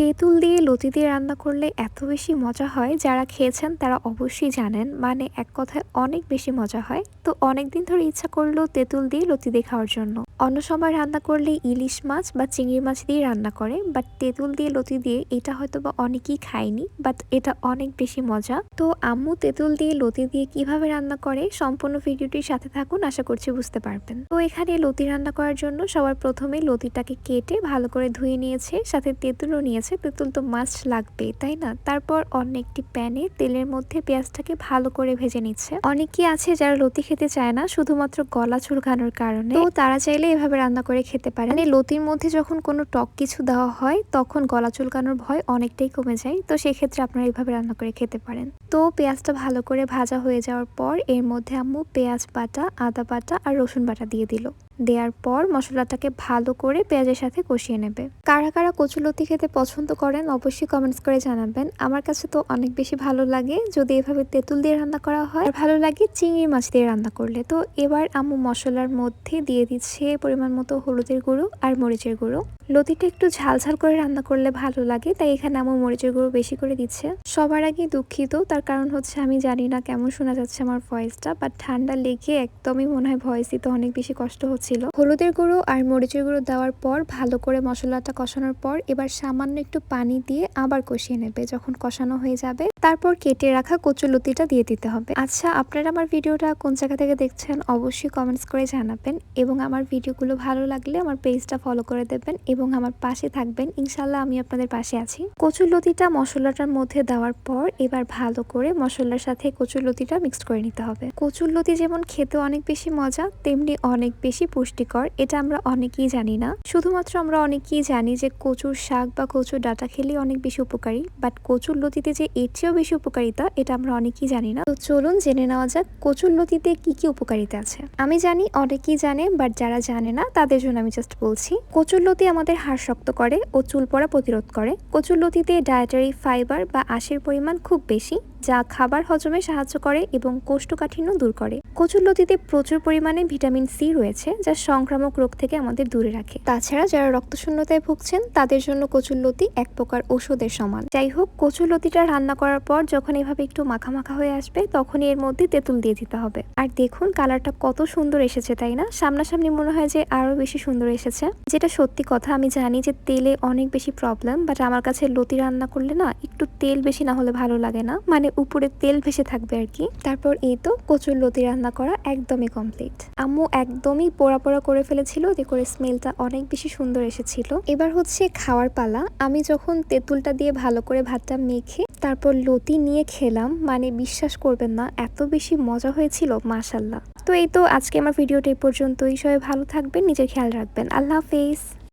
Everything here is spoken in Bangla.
তেঁতুল দিয়ে লতি দিয়ে রান্না করলে এত বেশি মজা হয়, যারা খেয়েছেন তারা অবশ্যই জানেন। মানে এক কথায় অনেক বেশি মজা হয়। তো অনেক দিন ধরে ইচ্ছা করল তেঁতুল দিয়ে লতি দিয়ে খাওয়ার জন্য। অন্য সময় রান্না করলে ইলিশ মাছ বা চিংড়ি মাছ দিয়ে রান্না করে বাট তেঁতুল দিয়ে লতি দিয়ে এটা হয়তো বা অনেকেই খায়নি বাট এটা অনেক বেশি মজা। তো আম্মু তেঁতুল দিয়ে লতি দিয়ে কীভাবে রান্না করে, সম্পূর্ণ ভিডিওটির সাথে থাকুন, আশা করছি বুঝতে পারবেন। তো এখানে লতি রান্না করার জন্য সবার প্রথমে লতিটাকে কেটে ভালো করে ধুয়ে নিয়েছে, সাথে তেঁতুলও নিয়েছে। তেঁতুল তো মাছ লাগবে তাই না? তারপর অন্য একটি প্যানে তেলের মধ্যে পেঁয়াজটাকে ভালো করে ভেজে নিচ্ছে। অনেকেই আছে যারা লতি খেতে চায় না, শুধুমাত্র গলা চুলকানোর কারণে। তো তারা চাইলে এভাবে রান্না করে খেতে পারে মানে লতির মধ্যে যখন কোনো টক কিছু দেওয়া হয়, তখন গলা চুলকানোর ভয় অনেকটাই কমে যায়। তো সেক্ষেত্রে আপনারা এভাবে রান্না করে খেতে পারেন। তো পেঁয়াজটা ভালো করে ভাজা হয়ে যাওয়ার পর এর মধ্যে আম্মু পেঁয়াজ বাটা, আদা বাটা আর রসুন বাটা দিয়ে দিল। দেওয়ার পর মশলাটাকে ভালো করে পেঁয়াজের সাথে কষিয়ে নেবে। কারা কারা কচুলতি খেতে পছন্দ করেন অবশ্যই কমেন্টস করে জানাবেন। আমার কাছে তো অনেক বেশি ভালো লাগে। যদি এভাবে তেঁতুল দিয়ে রান্না করা হয় ভালো লাগে চিংড়ি মাছ দিয়ে রান্না করলে। তো এবার আম্মু মশলার মধ্যে দিয়ে দিচ্ছে পরিমাণ মতো হলুদের গুঁড়ো আর মরিচের গুঁড়ো। লতিটা একটু ঝাল ঝাল করে রান্না করলে ভালো লাগে, তাই এখানে আম্মু মরিচের গুঁড়ো বেশি করে দিচ্ছে। সবার আগে দুঃখিত, তার কারণ হচ্ছে আমি জানি না কেমন শোনা যাচ্ছে আমার ভয়েসটা বাট ঠান্ডা লেগে একদমই মনে হয় ভয়েস দিতে অনেক বেশি কষ্ট হচ্ছিল। হলুদের গুঁড়ো আর মরিচের গুঁড়ো দেওয়ার পর, ভালো করে মশলাটা কষানোর পর, এবার সামান্য একটু পানি দিয়ে আবার কষিয়ে নেবে যখন কষানো হয়ে যাবে। তারপর কেটে রাখা কচুলতিটা দিয়ে দিতে হবে। আচ্ছা আপনারা আমার ভিডিওটা কোন জায়গা থেকে দেখছেন অবশ্যই কমেন্টস করে জানাবেন এবং আমার ভিডিওগুলো ভালো লাগলে আমার পেজটা ফলো করে দেবেন এবং আমার পাশে থাকবেন। ইনশাল্লাহ আমি আপনাদের পাশে আছি। কচুলতিটা মশলাটার মধ্যে দেওয়ার পর, এবার ভালো করে মশলার সাথে কচুলতিটা মিক্সড করে নিতে হবে। কচুরলতি যেমন খেতে অনেক বেশি মজা, তেমনি অনেক বেশি পুষ্টিকর, এটা আমরা অনেকেই জানি না। শুধুমাত্র আমরা অনেকেই জানি যে কচুর শাক বা কচুর ডাটা খেলে অনেক বেশি উপকারী বাট কচুর লতিতে যে এর চেয়েও বেশি উপকারিতা, এটা আমরা অনেকেই জানি না। তো চলুন জেনে নেওয়া যাক কচুর লতিতে কি কি উপকারিতা আছে। আমি জানি অনেকেই জানে বাট যারা জানে না, তাদের জন্য আমি জাস্ট বলছি। কচুর লতি আমাদের হাড় শক্ত করে ও চুল পড়া প্রতিরোধ করে। কচুর লতিতে ডায়েটারি ফাইবার বা আঁশের পরিমাণ খুব বেশি যা খাবার হজমে সাহায্য করে এবং কোষ্ঠকাঠিন্য দূর করে। কচুরলতিতে প্রচুর পরিমাণে ভিটামিন সি রয়েছে, যা সংক্রামক রোগ থেকে আমাদের দূরে রাখে। তাছাড়া যারা রক্তশূন্যতায় ভুগছেন, তাদের জন্য কচুরলতি এক প্রকার ওষুধের সমান। যাই হোক কচুরলতিটা রান্না করার পর যখন এভাবে একটু মাখা মাখা হয়ে আসবে, তখনই এর মধ্যে তেঁতুল দিয়ে দিতে হবে। আর দেখুন, কালারটা কত সুন্দর এসেছে, তাই না? সামনাসামনি মনে হয় যে আরও বেশি সুন্দর এসেছে। যেটা সত্যি কথা, আমি জানি যে তেলে অনেক বেশি প্রবলেম বাট আমার কাছে লতি রান্না করলে না একটু তেল বেশি না হলে ভালো লাগে না। মানে উপরে তেল ভেসে থাকবে আর কি। তারপর এই তো কচুর লতি রান্না করা একদমই কমপ্লিট আম্মু একদমই পোড়া পোড়া করে ফেলেছিল যে করে স্মেলটা অনেক বেশি সুন্দর এসেছিল। এবার হচ্ছে খাওয়ার পালা। আমি যখন তেঁতুলটা দিয়ে ভালো করে ভাতটা মেখে তারপর লতি নিয়ে খেলাম মানে বিশ্বাস করবেন না, এত বেশি মজা হয়েছিল মাশাল্লাহ তো এই তো আজকে আমার ভিডিওটা এই পর্যন্তই। সবাই ভালো থাকবেন, নিজের খেয়াল রাখবেন। আল্লাহ হাফেজ।